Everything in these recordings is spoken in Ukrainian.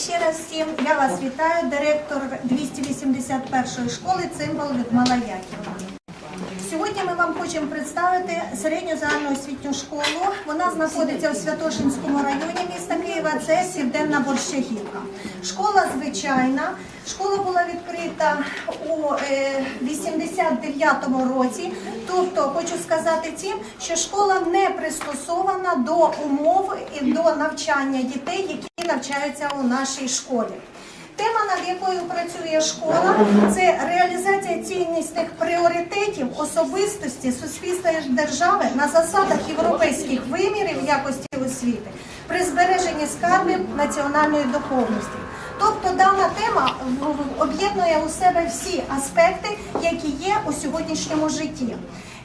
ще раз всім я вас вітаю, директор 281 школи Цимбал Людмила Яківна. Сьогодні ми вам хочемо представити середню загальноосвітню школу. Вона знаходиться у Святошинському районі міста Києва. Це Південна Борщагівка. Школа звичайна. Школа була відкрита у е, 89-му році. Тобто, хочу сказати цим, що школа не пристосована до умов і до навчання дітей, які навчаються у нашій школі. Тема, над якою працює школа, це реалізація ціннісних пріоритетів особистості суспільства і держави на засадах європейських вимірів якості освіти при збереженні скарбів національної духовності. Тобто дана тема об'єднує у себе всі аспекти, які є у сьогоднішньому житті.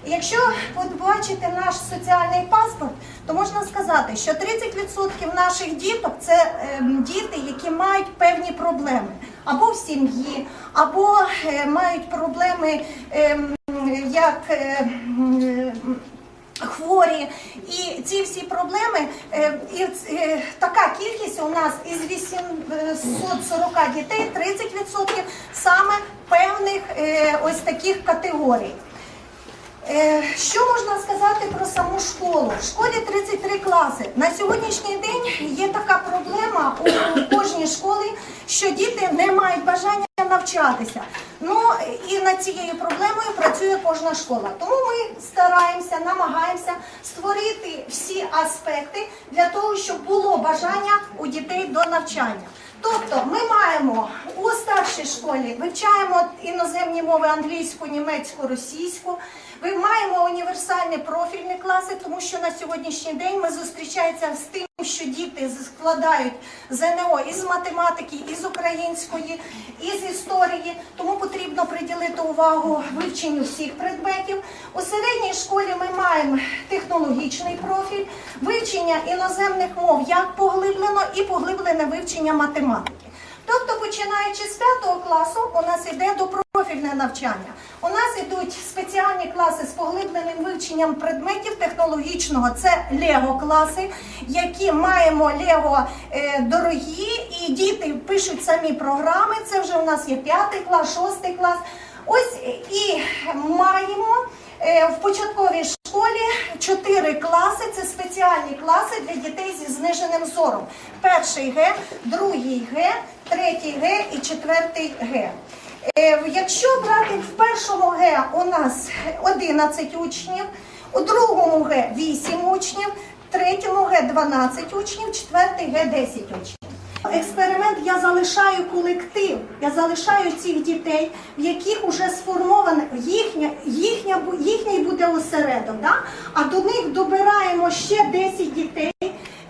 Якщо побачите наш соціальний паспорт, то можна сказати, що 30% наших діток це ем, діти, які мають певні проблеми або в сім'ї, або е, мають проблеми ем, як. Хворі і ці всі проблеми, е, і е, така кількість у нас із 840 дітей 30% саме певних е, ось таких категорій. Що можна сказати про саму школу? В школі 33 класи. На сьогоднішній день є така проблема у кожній школі, що діти не мають бажання навчатися. Ну і над цією проблемою працює кожна школа. Тому ми стараємося, намагаємося створити всі аспекти для того, щоб було бажання у дітей до навчання. Тобто ми маємо у старшій школі вивчаємо іноземні мови англійську, німецьку, російську. Ми маємо універсальні профільні класи, тому що на сьогоднішній день ми зустрічаємося з тим, що діти складають ЗНО із математики, із української, із історії. Тому потрібно приділити увагу вивченню всіх предметів. У середній школі ми маємо технологічний профіль, вивчення іноземних мов як поглиблено і поглиблене вивчення математики. Тобто, починаючи з 5 класу, у нас йде до профільне навчання. У нас йдуть спеціальні класи з поглибленим вивченням предметів технологічного. Це Лего класи, які маємо Лего е, дорогі, і діти пишуть самі програми. Це вже у нас є 5 клас, 6 клас. Ось і маємо е, в початковій школі чотири класи. Це спеціальні класи для дітей зі зниженим зором. Перший Г, другий Г, третій Г і четвертий Г. Е, Якщо брати в першому Г у нас 11 учнів, у другому Г 8 учнів, третьому Г 12 учнів, четвертий Г 10 учнів. Експеримент я залишаю колектив, я залишаю цих дітей, в яких вже сформоване їхня, їхня, їхній буде осередок. Да? А до них добираємо ще 10 дітей.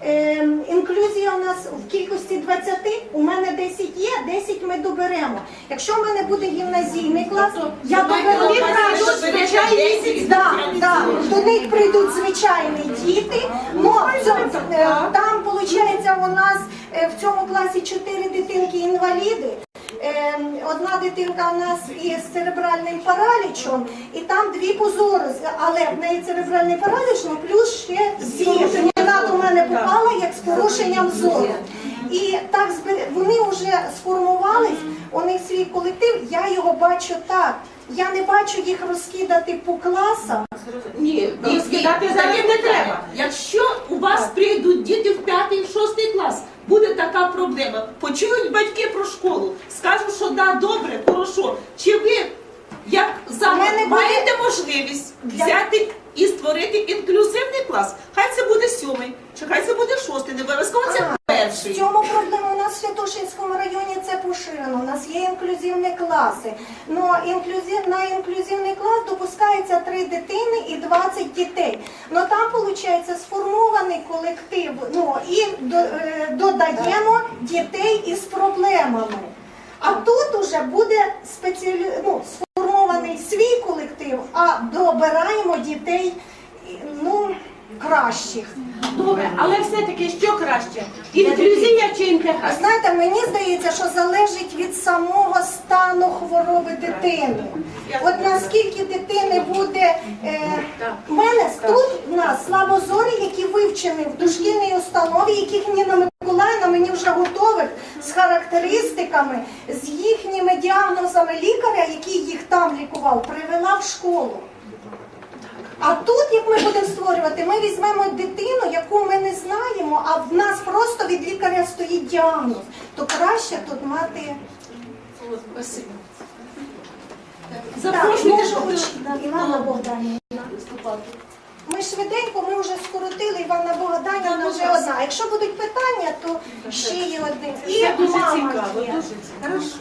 Ем, інклюзія у нас в кількості 20, у мене 10 є, 10 ми доберемо. Якщо в мене буде гімназійний клас, я доберу до них прийдуть звичайні діти. Ну, е, там виходить у нас е, в цьому класі 4 дитинки інваліди. Е, Одна дитинка у нас із церебральним паралічом, і там дві позори, але в неї церебральний параліч, ну плюс ще зір. Вона до мене попала як з порушенням зору. І так вони вже сформувались, у них свій колектив, я його бачу так. Я не бачу їх розкидати по класам. Ні, ні, скидати зараз не треба. Якщо у вас прийдуть діти в п'ятий, в шостий клас, буде така проблема. Почують батьки про школу, скажуть, що да, добре, хорошо. Чи ви, як буде- маєте можливість взяти і створити інклюзивний клас? Сьомий, чи хай це буде шостий, не обов'язково це В перший. цьому проблема у нас в Святошинському районі це поширено. У нас є інклюзивні класи. Ну інклюзив на інклюзивний клас допускається три дитини і 20 дітей. Ну там виходить сформований колектив. Ну і до- е, додаємо дітей із проблемами. А тут уже буде спеціалі... ну, сформований свій колектив, а добираємо дітей ну, кращих. Добре, але все-таки що краще? Інклюзія чи А інтеграція? знаєте, мені здається, що залежить від самого стану хвороби дитини. От наскільки дитини буде е, в мене тут в нас слабозорі, які вивчені в дошкільній установі, яких Ніна Миколаївна мені вже готових з характеристиками, з їхніми діагнозами лікаря, який їх там лікував, привела в школу. А тут, як ми будемо створювати, ми візьмемо дитину, яку ми не знаємо, а в нас просто від лікаря стоїть діагноз. То краще тут мати Спасибо. Запрошуйте, Так, Івана Богданівна. Ми швиденько, ми вже скоротили Івана Богданівна вже одна. Якщо будуть питання, то ще є один. І мама є. Хорошо.